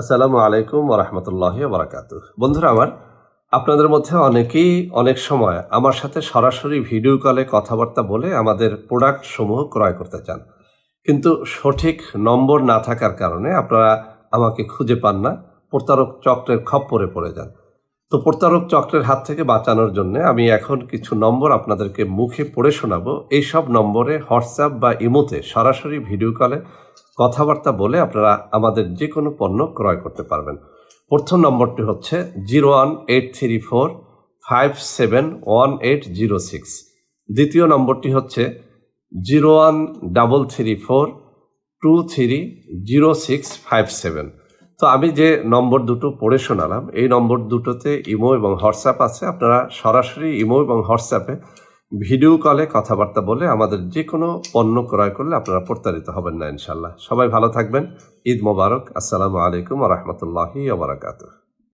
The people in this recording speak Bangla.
আসসালামু আলাইকুম ওরহমতুল্লাহ বারাকাতু বন্ধুরা আমার, আপনাদের মধ্যে অনেকেই অনেক সময় আমার সাথে সরাসরি ভিডিও কলে কথাবার্তা বলে আমাদের প্রোডাক্ট সমূহ ক্রয় করতে চান। কিন্তু সঠিক নম্বর না থাকার কারণে আপনারা আমাকে খুঁজে পান না, প্রতারক চক্রের খপ্পরে পড়ে যান। তো প্রতারক চক্রের হাত থেকে বাঁচানোর জন্য আমি এখন কিছু নম্বর আপনাদেরকে মুখে পড়ে শোনাবো। এই সব নম্বরে হোয়াটসঅ্যাপ বা ইমোতে সরাসরি ভিডিও কলে কথাবার্তা বলে আপনারা আমাদের যে কোনো পণ্য ক্রয় করতে পারবেন। প্রথম নম্বরটি হচ্ছে zero one eight three four five seven one eight zero six. দ্বিতীয় নম্বরটি হচ্ছে zero one double three four two three zero six five seven. তো আমি যে নম্বর দুটো পড়ে শোনালাম, এই নম্বর দুটোতে ইমো এবং হোয়াটসঅ্যাপ আছে। আপনারা সরাসরি ইমো এবং হোয়াটসঅ্যাপে ভিডিও কলে কথাবার্তা বলে আমাদের যে কোনো পণ্য ক্রয় করলে আপনারা প্রতারিত হবেন না ইনশাল্লাহ। সবাই ভালো থাকবেন। ঈদ মোবারক। আসসালামু আলাইকুম রহমতুল্লাহি ওবরাকাতুহ